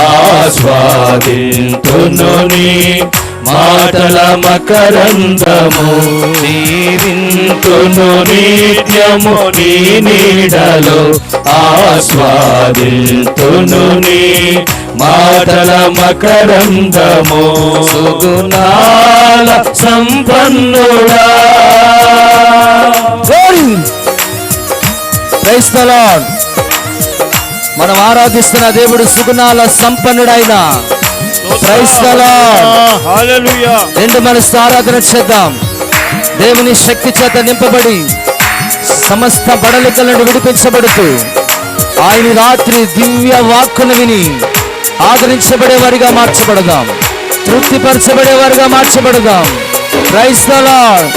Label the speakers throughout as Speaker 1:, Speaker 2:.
Speaker 1: ఆస్వాదింతును నీ మాటల మకరందము. జీవింతును నిత్యము నీ నీడలో. ఆస్వాదింతును నీ మాటల మకరందము. సుగుణాల సంపన్నుడా.
Speaker 2: ప్రైస్ ద లార్డ్ మనం ఆరాధిస్తున్న దేవుడు సుగుణాల సంపన్నుడైన. రెండు మనసు ఆరాధన చేద్దాం. దేవుని శక్తి చేత నింపబడి సమస్త బడలికల నుండి విడిపించబడుతూ ఆయన రాత్రి దివ్య వాక్కును విని ఆదరించబడే వారిగా మార్చబడదాం. తృప్తిపరచబడే వారిగా మార్చబడదాం. లార్డ్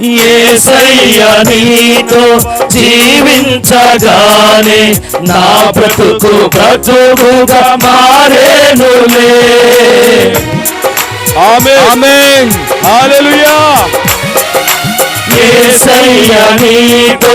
Speaker 1: ఏసయ్య నీతో జీవించగానే నా బ్రతుకు బ్రతుకుగా మారేనులే.
Speaker 3: హల్లెలూయా.
Speaker 1: ఏసయ్య నీతో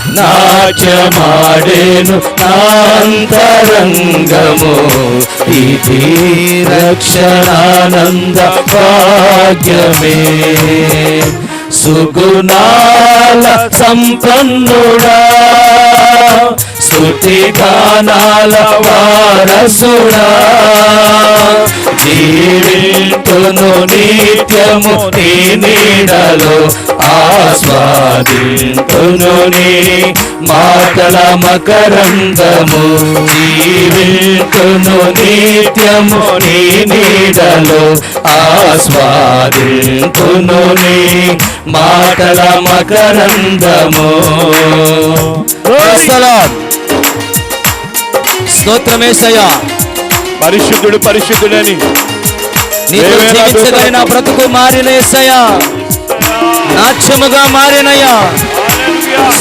Speaker 1: నాట్యమాడేను నాంతరంగము. ఇది రక్షణానంద భాగ్యమే. సుగుణాల సంపన్నుడా. స్తుతిగానాల వారసుడా. జీవితును నిత్యము నీ నీడలో ఆస్వాదింతును నీ మాటల మకరందము. జీవితును నిత్యము నీ నీడలో ఆస్వాదింతును నీ మాటల మకరందము.
Speaker 2: స్తోత్రమేసయ్యా
Speaker 3: పరిశుద్ధుడు పరిశుద్ధుడని. దూతలు.
Speaker 2: బ్రతుకు మారిన యేసయ్యా నాట్యముగా మారినయ్యా.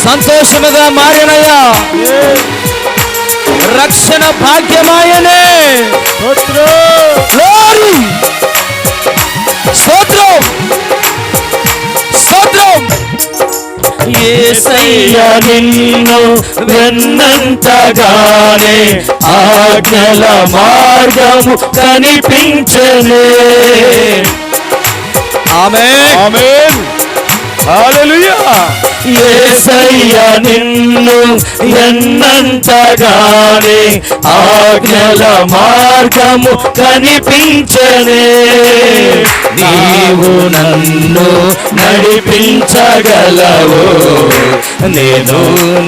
Speaker 2: సంతోషముగా మారినయ్యా. రక్షణ భాగ్యమాయనే.
Speaker 1: ఏసయ్య నిన్ను వెన్నంతగానే ఆజ్ఞల మార్గము కనిపించలే.
Speaker 2: ఆమేన్.
Speaker 3: ఆమేన్. హల్లెలూయా.
Speaker 1: ఏసయ్య నిన్ను ఎన్నంతగానే ఆజ్ఞల మార్గము కనిపించలే. నీవు నన్ను నడిపించగలవు. నేను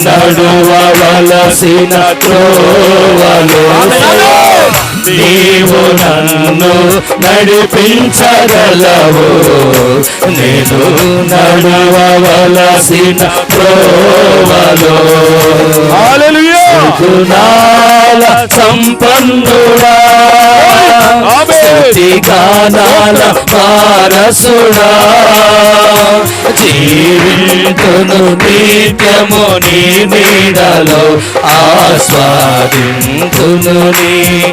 Speaker 1: నడువవలసిన త్రోవలు నీవు నన్ను నడిపించగలవు. నేను నడువవలసిన త్రోవలు గుణాల సంపన్నుడా. గానాల పారసుడా జీవితును నిత్యము నీ నీడలో ఆస్వాదింతును నీ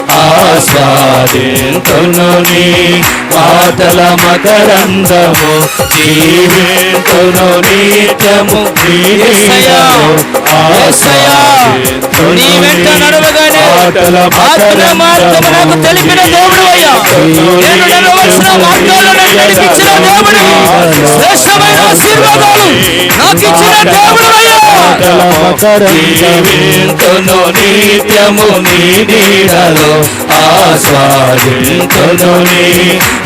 Speaker 1: ఆస్వాదింతును నీ మాటల మకరందము జీవితును నిత్యము నీ
Speaker 2: వెంట నడవగానే
Speaker 1: మాటల
Speaker 2: ఆత్మ మార్గము నాకు తెలిపిన దేవుడు అయ్యా. నేను నడవలసిన మార్గాలను నడిపించిన దేవుడు శ్రేష్టమైన ఆశీర్వాదాలు నాకు ఇచ్చిన దేవుడు
Speaker 1: జీవింతును నిత్యము నీ నీడలో. ఆస్వాదింతును నీ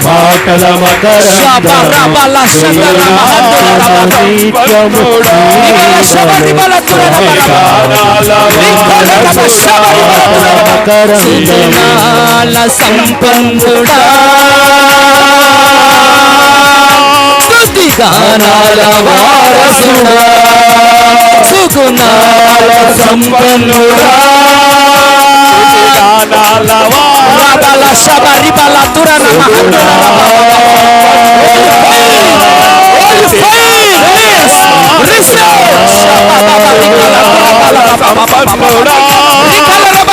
Speaker 1: మాటల
Speaker 2: సంపన్నుడా గానాల వారసుడా సుగుణాల సంపన్నుడా బల శబరి బల తురన Holy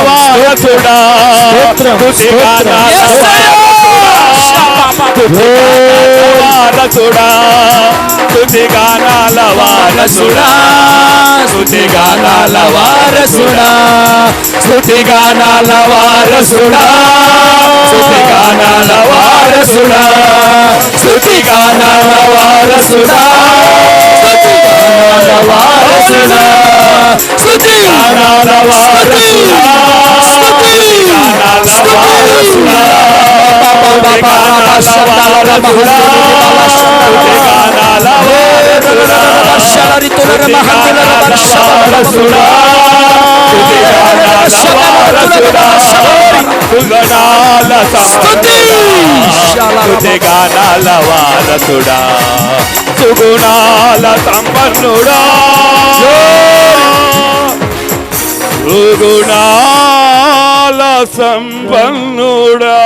Speaker 3: వారసుడా తుది గానాల వారసుడా స్తుతి గానాల వారసుడా స్తుతి గానాల వారసుడా స్తుతి గానాల వారసుడా స్తుతి గానాల వారసుడా స్తుతి గానాల వారసుడా. స్తుతి గానాల వారసుడా స్తుతి గానాల వారసుడా సుగుణాల సంపన్నుడా సుగుణాల సంపన్నుడా.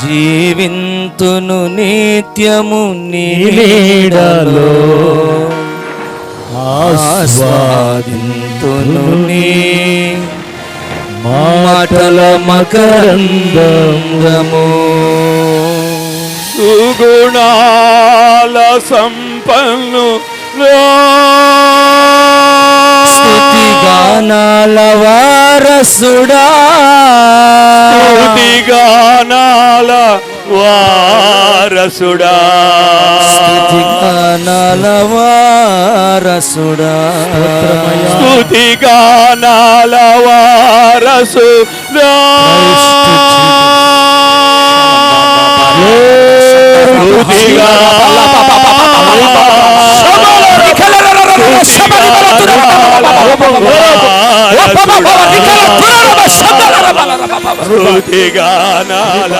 Speaker 2: జీవింతును నిత్యము నీడలో. ఆస్వాదింతును నీ మాటల మకరందము.
Speaker 3: సుగుణాల సంపన్ను
Speaker 2: స్తుతి గానాల వారసుడా
Speaker 3: గానాల వారసుడా
Speaker 2: స్తుతి గానాల వారసుడా
Speaker 3: స్తుతి గానాల వారసుడా గానాల.